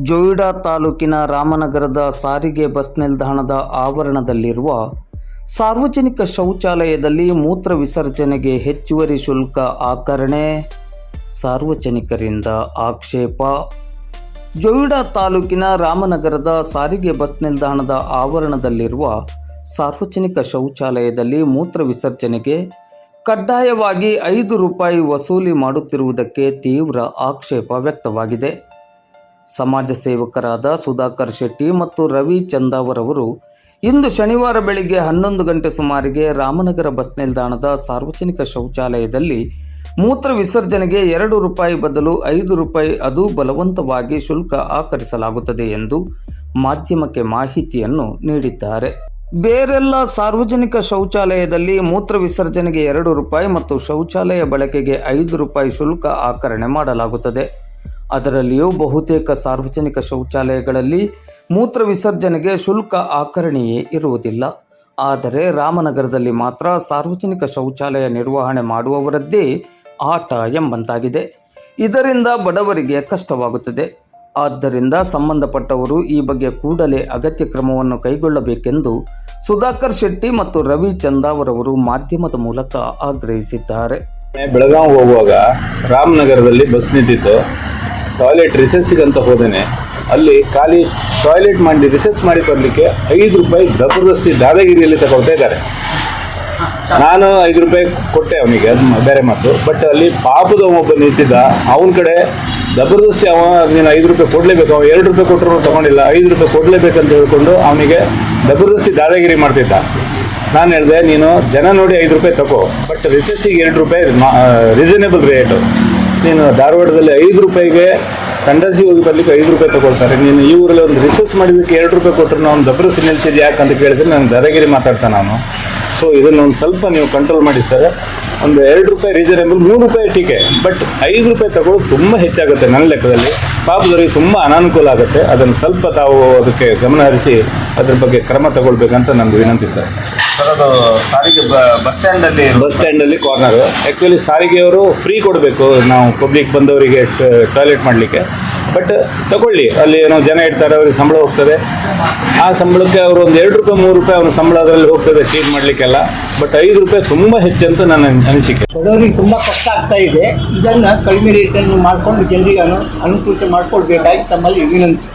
ಜೊಯಿಡಾ ತಾಲೂಕಿನ ರಾಮನಗರದ ಸಾರಿಗೆ ಬಸ್ ನಿಲ್ದಾಣದ ಆವರಣದಲ್ಲಿರುವ ಸಾರ್ವಜನಿಕ ಶೌಚಾಲಯದಲ್ಲಿ ಮೂತ್ರ ವಿಸರ್ಜನೆಗೆ ಹೆಚ್ಚುವರಿ ಶುಲ್ಕ ಆಕರಣೆ. ಸಾರ್ವಜನಿಕರಿಂದ ಆಕ್ಷೇಪ. ಜೋಯಿಡಾ ತಾಲೂಕಿನ ರಾಮನಗರದ ಸಾರಿಗೆ ಬಸ್ ನಿಲ್ದಾಣದ ಆವರಣದಲ್ಲಿರುವ ಸಾರ್ವಜನಿಕ ಶೌಚಾಲಯದಲ್ಲಿ ಮೂತ್ರ ವಿಸರ್ಜನೆಗೆ ಕಡ್ಡಾಯವಾಗಿ ಐದು ರೂಪಾಯಿ ವಸೂಲಿ ಮಾಡುತ್ತಿರುವುದಕ್ಕೆ ತೀವ್ರ ಆಕ್ಷೇಪ ವ್ಯಕ್ತವಾಗಿದೆ. ಸಮಾಜ ಸೇವಕರಾದ ಸುಧಾಕರ್ ಶೆಟ್ಟಿ ಮತ್ತು ರವಿ ಚಂದಾವರವರು ಇಂದು ಶನಿವಾರ ಬೆಳಿಗ್ಗೆ ಹನ್ನೊಂದು ಗಂಟೆ ಸುಮಾರಿಗೆ ರಾಮನಗರ ಬಸ್ ನಿಲ್ದಾಣದ ಸಾರ್ವಜನಿಕ ಶೌಚಾಲಯದಲ್ಲಿ ಮೂತ್ರ ವಿಸರ್ಜನೆಗೆ ಎರಡು ರೂಪಾಯಿ ಬದಲು ಐದು ರೂಪಾಯಿ ಅದು ಬಲವಂತವಾಗಿ ಶುಲ್ಕ ಆಕರಿಸಲಾಗುತ್ತದೆ ಎಂದು ಮಾಧ್ಯಮಕ್ಕೆ ಮಾಹಿತಿಯನ್ನು ನೀಡಿದ್ದಾರೆ. ಬೇರೆಲ್ಲ ಸಾರ್ವಜನಿಕ ಶೌಚಾಲಯದಲ್ಲಿ ಮೂತ್ರ ವಿಸರ್ಜನೆಗೆ ಎರಡು ರೂಪಾಯಿ ಮತ್ತು ಶೌಚಾಲಯ ಬಳಕೆಗೆ ಐದು ರೂಪಾಯಿ ಶುಲ್ಕ ಆಕರಣೆ ಮಾಡಲಾಗುತ್ತದೆ. ಅದರಲ್ಲಿಯೂ ಬಹುತೇಕ ಸಾರ್ವಜನಿಕ ಶೌಚಾಲಯಗಳಲ್ಲಿ ಮೂತ್ರ ವಿಸರ್ಜನೆಗೆ ಶುಲ್ಕ ಆಕರಣೆಯೇ ಇರುವುದಿಲ್ಲ. ಆದರೆ ರಾಮನಗರದಲ್ಲಿ ಮಾತ್ರ ಸಾರ್ವಜನಿಕ ಶೌಚಾಲಯ ನಿರ್ವಹಣೆ ಮಾಡುವವರದ್ದೇ ಆಟ ಎಂಬಂತಾಗಿದೆ. ಇದರಿಂದ ಬಡವರಿಗೆ ಕಷ್ಟವಾಗುತ್ತದೆ. ಆದ್ದರಿಂದ ಸಂಬಂಧಪಟ್ಟವರು ಈ ಬಗ್ಗೆ ಕೂಡಲೇ ಅಗತ್ಯ ಕ್ರಮವನ್ನು ಕೈಗೊಳ್ಳಬೇಕೆಂದು ಸುಧಾಕರ್ ಶೆಟ್ಟಿ ಮತ್ತು ರವಿ ಚಂದಾವರವರು ಮಾಧ್ಯಮದ ಮೂಲಕ ಆಗ್ರಹಿಸಿದ್ದಾರೆ. ಬೆಳಗಾವಿ ಹೋಗುವಾಗ ರಾಮನಗರದಲ್ಲಿ ಬಸ್ ನಿಂತಿತ್ತು. ಟಾಯ್ಲೆಟ್ ರಿಸೆಸ್ಸಿಗೆ ಅಂತ ಹೋದೇನೆ, ಅಲ್ಲಿ ಖಾಲಿ ಟಾಯ್ಲೆಟ್ ಮಾಡಿ ರಿಸೆಸ್ ಮಾಡಿ ಬರಲಿಕ್ಕೆ ಐದು ರೂಪಾಯಿ ಜಬರ್ದಸ್ತಿ ದಾದಾಗಿರಿಯಲ್ಲಿ ತಗೊಳ್ತಾ ಇದ್ದಾರೆ. ನಾನು ಐದು ರೂಪಾಯಿ ಕೊಟ್ಟೆ ಅವನಿಗೆ, ಅದು ಬೇರೆ ಮಾತು. ಬಟ್ ಅಲ್ಲಿ ಪಾಪದ ಒಬ್ಬ ನಿಂತಿದ್ದ, ಅವನ ಕಡೆ ಜಬರ್ದಸ್ತಿ ಅವ, ನೀನು ಐದು ರೂಪಾಯಿ ಕೊಡಲೇಬೇಕು, ಅವ ಎರಡು ರೂಪಾಯಿ ಕೊಟ್ಟರು ತಗೊಂಡಿಲ್ಲ, ಐದು ರೂಪಾಯಿ ಕೊಡಲೇಬೇಕಂತ ಹೇಳ್ಕೊಂಡು ಅವನಿಗೆ ಜಬರ್ದಸ್ತಿ ದಾದಾಗಿರಿ ಮಾಡ್ತಿದ್ದ. ನಾನು ಹೇಳಿದೆ, ನೀನು ಜನ ನೋಡಿ ಐದು ರೂಪಾಯಿ ತಗೋ ಬಟ್ ರಿಸೆಸ್ಸಿಗೆ ಎರಡು ರೂಪಾಯಿ ರೀಸನೇಬಲ್ ರೇಟು ನೀನು ಧಾರವಾಡದಲ್ಲಿ ಐದು ರೂಪಾಯಿಗೆ ಕಂಡಸಿ ಹೋಗಿ ಬರ್ಲಿಕ್ಕೆ ಐದು ರೂಪಾಯಿ ತಗೊಳ್ತಾರೆ. ನೀನು ಈ ಊರಲ್ಲಿ ಒಂದು ರಿಸರ್ಚ್ ಮಾಡಿದ್ದಕ್ಕೆ ಎರಡು ರೂಪಾಯಿ ಕೊಟ್ಟರು ನಾವು ದಬ್ರಸಿ ನಿಲ್ಸಿದ್ದು ಯಾಕಂತ ಕೇಳಿದ್ರೆ ನಾನು ದರಗಿರಿ ಮಾತಾಡ್ತಾನೆ ನಾನು. ಸೊ ಇದನ್ನು ಒಂದು ಸ್ವಲ್ಪ ನೀವು ಕಂಟ್ರೋಲ್ ಮಾಡಿ ಸರ್. ಒಂದು ಎರಡು ರೂಪಾಯಿ ರೀಸನೇಬಲ್ ಮೂರು ರೂಪಾಯಿ ಟೀಕೆ. ಬಟ್ ಐದು ರೂಪಾಯಿ ತಗೊಳ್ಳೋದು ತುಂಬ ಹೆಚ್ಚಾಗುತ್ತೆ ನನ್ನ ಲೆಕ್ಕದಲ್ಲಿ. ಪಾಪದವರಿಗೆ ತುಂಬ ಅನಾನುಕೂಲ ಆಗುತ್ತೆ. ಅದನ್ನು ಸ್ವಲ್ಪ ತಾವು ಅದಕ್ಕೆ ಗಮನ ಹರಿಸಿ ಅದ್ರ ಬಗ್ಗೆ ಕ್ರಮ ತಗೊಳ್ಬೇಕಂತ ನಮ್ಗೆ ವಿನಂತಿ ಸರ್. ಸರ್ ಅದು ಸಾರಿಗೆ ಬಸ್ ಸ್ಟ್ಯಾಂಡ್ ಅಲ್ಲಿ ಬಸ್ ಸ್ಟ್ಯಾಂಡಲ್ಲಿ ಕಾರ್ನರ್ ಆ್ಯಕ್ಚುಲಿ ಸಾರಿಗೆಯವರು ಫ್ರೀ ಕೊಡಬೇಕು. ನಾವು ಪಬ್ಲಿಕ್ ಬಂದವರಿಗೆ ಟಾಯ್ಲೆಟ್ ಮಾಡಲಿಕ್ಕೆ. ಬಟ್ ತಗೊಳ್ಳಿ. ಅಲ್ಲಿ ಏನೋ ಜನ ಇಡ್ತಾರೆ ಅವ್ರಿಗೆ ಸಂಬಳ ಹೋಗ್ತದೆ. ಆ ಸಂಬಳಕ್ಕೆ ಅವರು ಒಂದು ಎರಡು ರೂಪಾಯಿ ಮೂರು ರೂಪಾಯಿ ಅವ್ರ ಸಂಬಳ ಅದರಲ್ಲಿ ಹೋಗ್ತದೆ ಚೇಂಜ್ ಮಾಡಲಿಕ್ಕೆಲ್ಲ. ಬಟ್ ಐದು ರೂಪಾಯಿ ತುಂಬ ಹೆಚ್ಚಂತ ನನ್ನ ಅನಿಸಿಕೆ. ಬಡವರಿಗೆ ತುಂಬ ಕಷ್ಟ ಆಗ್ತಾ ಇದೆ. ಇದನ್ನು ಕಡಿಮೆ ರೇಟನ್ನು ಮಾಡಿಕೊಂಡು ಜನರಿಗೆ ಅನು ಅನುಕೂಲತೆ ಮಾಡಿಕೊಡ್ಬೇಕಾಗಿ ತಮ್ಮಲ್ಲಿ ವಿನಂತಿ